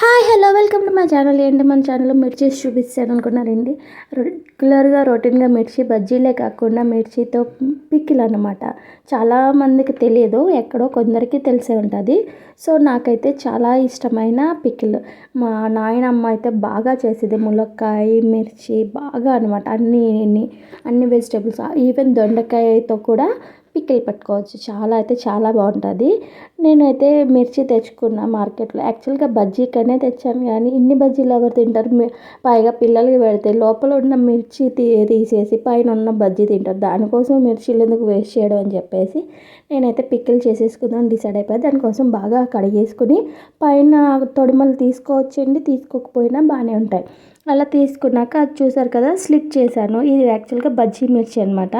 Hi hello welcome to my channel. ఏంటి మన ఛానల్లో మిర్చి చూపిస్తాను అనుకున్నారండి. రెగ్యులర్గా రొటీన్గా మిర్చి బజ్జీలే కాకుండా మిర్చితో పిక్కిల్ అనమాట చాలామందికి తెలియదు ఎక్కడో కొందరికి తెలిసే ఉంటుంది. సో నాకైతే చాలా ఇష్టమైన పిక్కిల్. మా నాయనమ్మ అయితే బాగా చేసేది ములక్కాయ మిర్చి బాగా అనమాట అన్ని అన్ని వెజిటేబుల్స్ ఈవెన్ దొండకాయతో కూడా పిక్కిల్ పెట్టుకోవచ్చు. చాలా అయితే చాలా బాగుంటుంది. నేనైతే మిర్చి తెచ్చుకున్న మార్కెట్లో. యాక్చువల్గా బజ్జీకనే తెచ్చాను కానీ ఇన్ని బజ్జీలు ఎవరు తింటారు? పైగా పిల్లలకి పెడితే లోపల ఉన్న మిర్చి తీ తీసేసి పైన ఉన్న బజ్జీ తింటారు. దానికోసం మిర్చీలు ఎందుకు వేస్ట్ చేయడం అని చెప్పేసి నేనైతే పిక్కిల్ చేసేసుకుందాం డిసైడ్ అయిపోయి. దానికోసం బాగా కడిగేసుకుని పైన తొడిమలు తీసుకోవచ్చండి. తీసుకోకపోయినా బాగానే ఉంటాయి. అలా తీసుకున్నాక అది చూసారు కదా స్లిట్ చేశాను. ఇది యాక్చువల్గా బజ్జీ మిర్చి అనమాట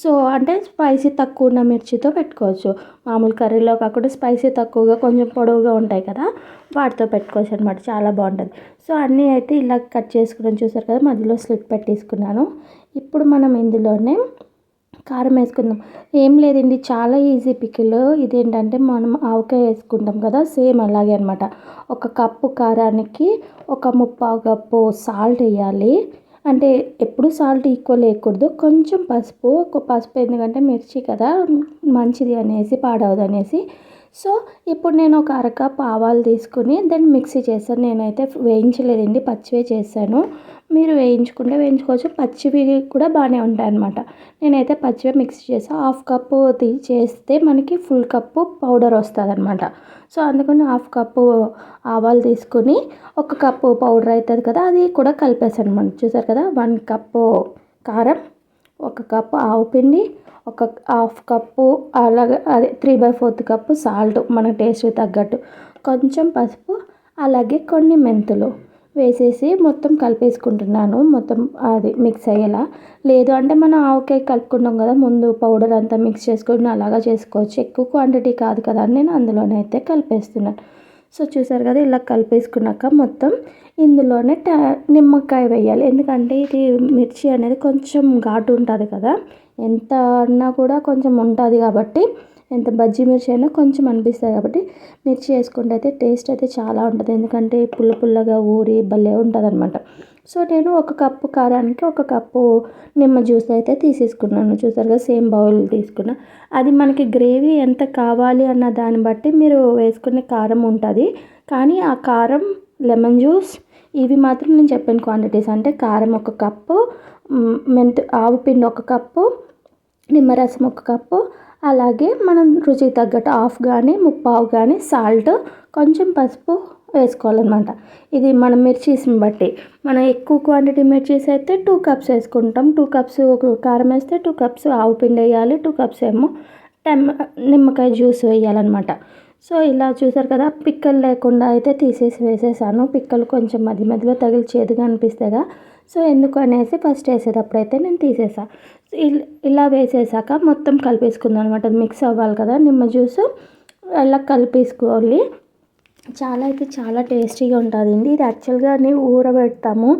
సో అంటే స్పైసీ తక్కువ ఉన్న మిర్చితో పెట్టుకోవచ్చు. మామూలు కర్రీలో కాకుండా స్పైసీ తక్కువగా కొంచెం పొడవుగా ఉంటాయి కదా వాటితో పెట్టుకోవచ్చు అనమాట చాలా బాగుంటుంది. సో అన్నీ అయితే ఇలా కట్ చేసుకుని చూసారు కదా మధ్యలో స్లిట్ పెట్టేసుకున్నాను. ఇప్పుడు మనం ఇందులోనే కారం వేసుకుందాం. ఏం లేదండి చాలా ఈజీ పికిల్. ఇదేంటంటే మనం ఆవకాయ వేసుకుంటాం కదా సేమ్ అలాగే అనమాట ఒక కప్పు కారానికి ఒక ముప్పావు కప్పు సాల్ట్ వేయాలి. అంటే ఎప్పుడు సాల్ట్ ఈక్వల్ వేయకూడదు కొంచెం పసుపు పసుపు ఎందుకంటే మిర్చి కదా మంచిది అనేసి పాడవదు అనేసి. సో ఇప్పుడు నేను ఒక అరకప్ ఆవాలు తీసుకుని దాన్ని మిక్సీ చేస్తాను నేనైతే వేయించలేదండి పచ్చివే చేశాను. మీరు వేయించుకుంటే వేయించుకోవచ్చు. పచ్చివి కూడా బాగానే ఉంటాయి అన్నమాట. నేనైతే పచ్చివే మిక్స్ చేసాను హాఫ్ కప్పు చేస్తే మనకి ఫుల్ కప్పు పౌడర్ వస్తుంది అనమాట సో అందుకని హాఫ్ కప్పు ఆవాలు తీసుకుని ఒక కప్పు పౌడర్ అవుతుంది కదా అది కూడా కలిపేసాను అనమాట చూసారు కదా వన్ కప్పు కారం ఒక కప్పు ఆవు పిండి ఒక హాఫ్ కప్పు అలాగే అదే three by fourth cup salt మన టేస్ట్కి తగ్గట్టు. కొంచెం పసుపు అలాగే కొన్ని మెంతులు. వేసేసి మొత్తం కలిపేసుకుంటున్నాను. మొత్తం అది మిక్స్ అయ్యేలా. లేదు అంటే మనం ఆవకాయ కలుపుకున్నాం కదా ముందు పౌడర్ అంతా మిక్స్ చేసుకుని అలాగా చేసుకోవచ్చు. ఎక్కువ క్వాంటిటీ కాదు కదా అని నేను అందులోనే అయితే కలిపేస్తున్నాను. సో చూసారు కదా ఇలా కలిపేసుకున్నాక మొత్తం ఇందులోనే టా నిమ్మకాయ వేయాలి. ఎందుకంటే ఇది మిర్చి అనేది కొంచెం ఘాటు ఉంటుంది కదా. ఎంత అన్నా కూడా కొంచెం ఉంటుంది కాబట్టి ఎంత బజ్జీ మిర్చి అయినా కొంచెం అనిపిస్తుంది కాబట్టి మిర్చి వేసుకుంటే అయితే టేస్ట్ అయితే చాలా ఉంటుంది. ఎందుకంటే పుల్ల పుల్లగా ఊరి భలే ఉంటుంది అనమాట సో నేను ఒక కప్పు కారానికి ఒక కప్పు నిమ్మ జ్యూస్ అయితే తీసేసుకున్నాను. చూసారుగా సేమ్ బౌల్ తీసుకున్నా. అది మనకి గ్రేవీ ఎంత కావాలి అన్న దాన్ని బట్టి మీరు వేసుకునే కారం ఉంటుంది. కానీ ఆ కారం లెమన్ జ్యూస్ ఇవి మాత్రం నేను చెప్పిన క్వాంటిటీస్. అంటే కారం ఒక కప్పు మెంతు ఆవు పిండి ఒక కప్పు నిమ్మరసం ఒక కప్పు అలాగే మనం రుచికి తగ్గట్టు హాఫ్ కానీ ముప్పావు కానీ సాల్ట్ కొంచెం పసుపు వేసుకోవాలన్నమాట. ఇది మనం మిర్చీస్ని బట్టి. మనం ఎక్కువ క్వాంటిటీ మిర్చీస్ అయితే టూ కప్స్ వేసుకుంటాం. టూ కప్స్ కారం వేస్తే టూ కప్స్ ఆవు పిండి వేయాలి. టూ కప్స్ ఏమో టెమ్ నిమ్మకాయ జ్యూస్ వేయాలన్నమాట. సో ఇలా చూసారు కదా పిక్కలు లేకుండా అయితే తీసేసి వేసేసాను. పిక్కలు కొంచెం మధ్య మధ్యలో తగిలి చేదుగా అనిపిస్తాయిగా సో ఎందుకు అనేసి ఫస్ట్ వేసేటప్పుడు అయితే నేను తీసేసా. ఇలా వేసేసాక మొత్తం కలిపేసుకుందాం అనమాట మిక్స్ అవ్వాలి కదా నిమ్మ జ్యూస్ అలా కలిపేసుకోవాలి. చాలా అయితే చాలా టేస్టీగా ఉంటుందండి ఇది యాక్చువల్గా నేను ఊరబెడతాము.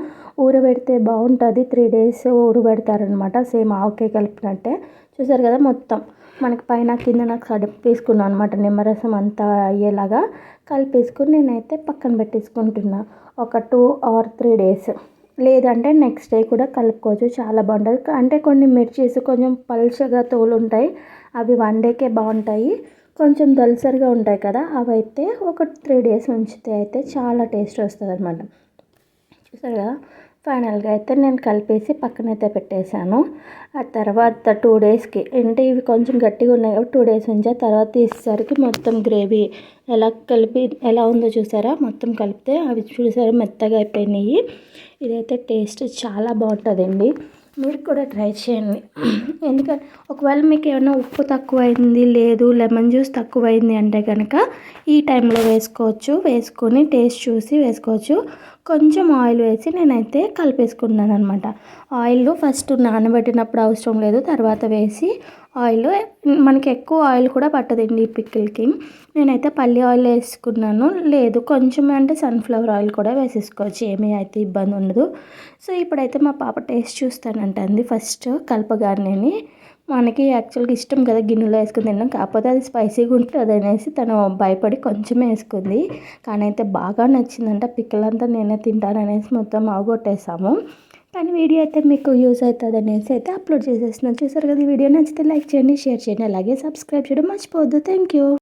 ఊరబెడితే బాగుంటుంది. త్రీ డేస్ ఊరబెడతారనమాట సేమ్ ఆవకాయ కలిపినట్టే. చూసారు కదా మొత్తం. మనకి పైన కింద నాకు కలిపేసుకున్నాను అనమాట నిమ్మరసం అంతా అయ్యేలాగా కలిపేసుకుని నేనైతే పక్కన పెట్టేసుకుంటున్నా. ఒక టూ ఆర్ త్రీ డేస్. లేదంటే నెక్స్ట్ డే కూడా కలుపుకోవచ్చు. చాలా బాగుంటుంది. అంటే కొన్ని మిర్చీస్ కొంచెం పల్చగా తోలు ఉంటాయి అవి వన్ డేకే బాగుంటాయి. కొంచెం దలసరిగా ఉంటాయి కదా అవి అయితే ఒక త్రీ డేస్ ఉంచితే అయితే చాలా టేస్ట్ వస్తుంది అనమాట చూసారు కదా ఫైనల్గా అయితే నేను కలిపేసి పక్కనైతే పెట్టేశాను. ఆ తర్వాత టూ డేస్కి అంటే ఇవి కొంచెం గట్టిగా ఉన్నాయి టూ డేస్ ఉంచా. తర్వాత తీసేసరికి మొత్తం గ్రేవీ ఎలా కలిపి ఎలా ఉందో చూసారా? మొత్తం కలిపితే అవి చూసారా? మెత్తగా అయిపోయినాయి. ఇదైతే టేస్ట్ చాలా బాగుంటుందండి. మీరు కూడా ట్రై చేయండి. ఎందుకంటే ఒకవేళ మీకు ఏమైనా ఉప్పు తక్కువైంది లేదు లెమన్ జ్యూస్ తక్కువైంది అంటే కనుక ఈ టైంలో వేసుకోవచ్చు. వేసుకొని టేస్ట్ చూసి వేసుకోవచ్చు. కొంచెం ఆయిల్ వేసి నేనైతే కలిపేసుకున్నాను అనమాట ఆయిల్ ఫస్ట్ నానబెట్టినప్పుడు అవసరం లేదు తర్వాత వేసి ఆయిల్ మనకి ఎక్కువ ఆయిల్ కూడా పట్టదండి ఈ పిక్కిల్కి. నేనైతే పల్లి ఆయిల్ వేసుకున్నాను లేదు కొంచెం అంటే సన్ఫ్లవర్ ఆయిల్ కూడా వేసేసుకోవచ్చు ఏమీ అయితే ఇబ్బంది ఉండదు. సో ఇప్పుడైతే మా పాప టేస్ట్ చూస్తానంటుంది ఫస్ట్ కలపగానే మనకి యాక్చువల్గా ఇష్టం కదా గిన్నెలో వేసుకుని తినడం. కాకపోతే అది స్పైసీగా ఉంటుంది. అనేసి తను భయపడి కొంచెమే వేసుకుంది. కానీ అయితే బాగా నచ్చిందంట. పిక్కలంతా నేనే తింటాననేసి మొత్తం అవగొట్టేసాము కానీ వీడియో అయితే మీకు యూస్ అవుతుంది అనేసి అయితే అప్లోడ్ చేసేస్తున్నాను. చూసారు కదా ఈ వీడియో నచ్చితే లైక్ చేయండి షేర్ చేయండి అలాగే సబ్స్క్రైబ్ చేయడం మర్చిపోవద్దు. Thank you.